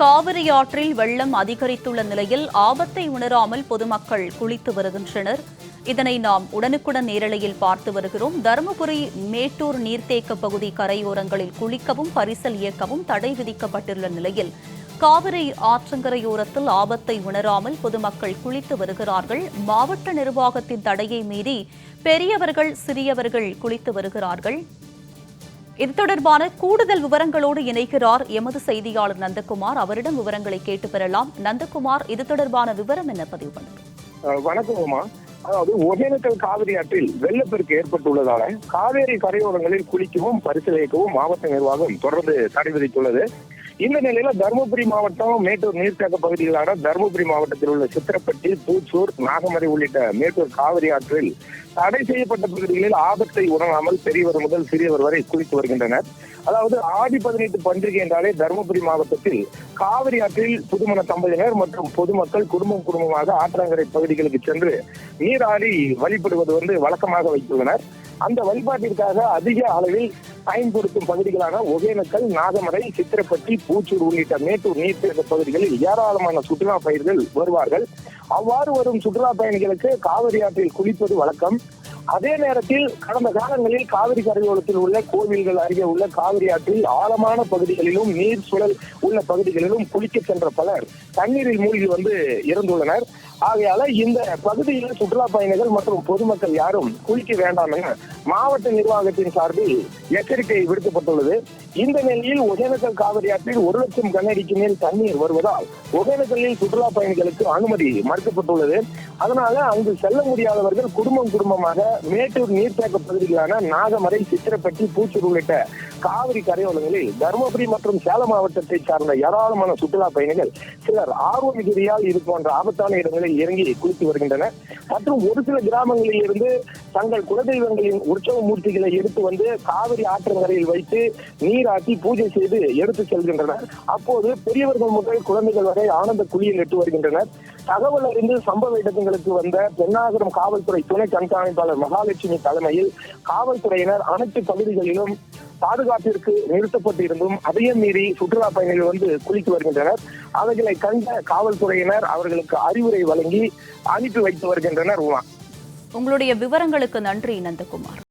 காவிரி ஆற்றில் வெள்ளம் அதிகரித்துள்ள நிலையில் ஆபத்தை உணராமல் பொதுமக்கள் குளித்து வருகின்றனர். இதனை நாம் உடனுக்குடன் நேரலையில் பார்த்து வருகிறோம். தருமபுரி மேட்டூர் நீர்த்தேக்க பகுதி கரையோரங்களில் குளிக்கவும் பரிசல் இயக்கவும் தடை விதிக்கப்பட்டுள்ள நிலையில் காவிரி ஆற்றங்கரையோரத்தில் ஆபத்தை உணராமல் பொதுமக்கள் குளித்து வருகிறார்கள். மாவட்ட நிர்வாகத்தின் தடையை மீறி பெரியவர்கள் சிறியவர்கள் குளித்து வருகிறார்கள். இது தொடர்பான கூடுதல் விவரங்களோடு இணைகிறார் எமது செய்தியாளர் நந்தகுமார். அவரிடம் விவரங்களை கேட்டு பெறலாம். நந்தகுமார் இது தொடர்பான விவரம் என்ன பதிவு பண்ணுங்க. வணக்கம் அதாவது ஒகேனக்கல் காவிரி ஆற்றில் வெள்ளப்பெருக்கு ஏற்பட்டுள்ளதால காவேரி கரையோரங்களில் குளிக்கவும் பரிசீலிக்கவும் மாவட்ட நிர்வாகம் தொடர்ந்து தடை விதித்துள்ளது. இந்த நிலையில தருமபுரி மாவட்டம் மேட்டூர் நீர்த்தேக்க பகுதிகளான தருமபுரி மாவட்டத்தில் உள்ள சித்திரப்பட்டி பூச்சூர் நாகமரை உள்ளிட்ட மேட்டூர் காவிரி ஆற்றில் தடை செய்யப்பட்ட பகுதிகளில் ஆபத்தை உணராமல் பெரியவர் முதல் சிறியவர் வரை குறித்து வருகின்றனர். அதாவது ஆடி பதினெட்டு பண்டிகை என்றாலே தருமபுரி மாவட்டத்தில் காவிரி ஆற்றில் புதுமண தம்பதியினர் மற்றும் பொதுமக்கள் குடும்பம் குடும்பமாக ஆற்றங்கரை பகுதிகளுக்கு சென்று நீராடி வழிபடுவது வந்து வழக்கமாக வைத்துள்ளனர். அந்த வழிபாட்டிற்காக அதிக அளவில் பயன்படுத்தும் பகுதிகளான ஒகேனக்கல் நாகமலை சித்திரப்பட்டி பூச்சூர் உள்ளிட்ட மேட்டூர் நீர்த்தேக்க பகுதிகளில் ஏராளமான சுற்றுலா பயிர்கள் வருவார்கள். அவ்வாறு வரும் சுற்றுலா பயணிகளுக்கு காவிரி ஆற்றில் குளிப்பது வழக்கம். அதே நேரத்தில் கடந்த காலங்களில் காவிரி கரையோரத்தில் உள்ள கோவில்கள் அருகே உள்ள காவிரி ஆற்றில் ஆழமான பகுதிகளிலும் நீர் சுழல் உள்ள பகுதிகளிலும் குளிக்க சென்ற பலர் தண்ணீரில் மூழ்கி வந்து இறந்துள்ளனர். ஆகையால இந்த பகுதியில் சுற்றுலா பயணிகள் மற்றும் பொதுமக்கள் யாரும் குளிக்க வேண்டாம் என மாவட்ட நிர்வாகத்தின் சார்பில் எச்சரிக்கை விடுக்கப்பட்டுள்ளது. இந்த நிலையில் ஒகேனக்கல் காவிரி ஆற்றில் ஒரு லட்சம் கனஅடிக்கு மேல் தண்ணீர் வருவதால் ஒகேனக்கல்லில் சுற்றுலா பயணிகளுக்கு அனுமதி மறுக்கப்பட்டுள்ளது. அதனால அங்கு செல்ல முடியாதவர்கள் குடும்பம் குடும்பமாக மேட்டூர் நீர்த்தேக்க பகுதிகளான நாகமரை சித்திரப்பட்டி பூச்சூர் உள்ளிட்ட காவிரி கரையோரங்களில் தருமபுரி மற்றும் சேலம் மாவட்டத்தை சார்ந்த ஏராளமான சுற்றுலா பயணிகள் சிலர் ஆர்வ மிகுதியால் இது போன்ற ஆபத்தான இடங்களில் இறங்கி குளித்து வருகின்றனர். மற்றும் ஒரு சில கிராமங்களில் இருந்து தங்கள் குலதெய்வங்களின் உற்சவ மூர்த்திகளை எடுத்து வந்து காவிரி ஆற்றங்கரையில் வைத்து நீராட்டி பூஜை செய்து எடுத்து செல்கின்றனர். அப்போது பெரியவர்கள் முதல் குழந்தைகள் வரை ஆனந்த குழியில் எட்டு வருகின்றனர். தகவல் அறிந்து சம்பவ இடங்களுக்கு வந்த பெண்ணாகரம் காவல்துறை துணை கண்காணிப்பாளர் மகாலட்சுமி தலைமையில் காவல்துறையினர் அனைத்து பகுதிகளிலும் பாதுகாப்பிற்கு நிறுத்தப்பட்டு இருந்தும் அதையும் மீறி சுற்றுலா பயணிகள் வந்து குளித்து வருகின்றனர். அவைகளை கண்ட காவல்துறையினர் அவர்களுக்கு அறிவுரை வழங்கி அனுப்பி வைத்து வருகின்றனர் உமா. உங்களுடைய விவரங்களுக்கு நன்றி நந்தகுமார்.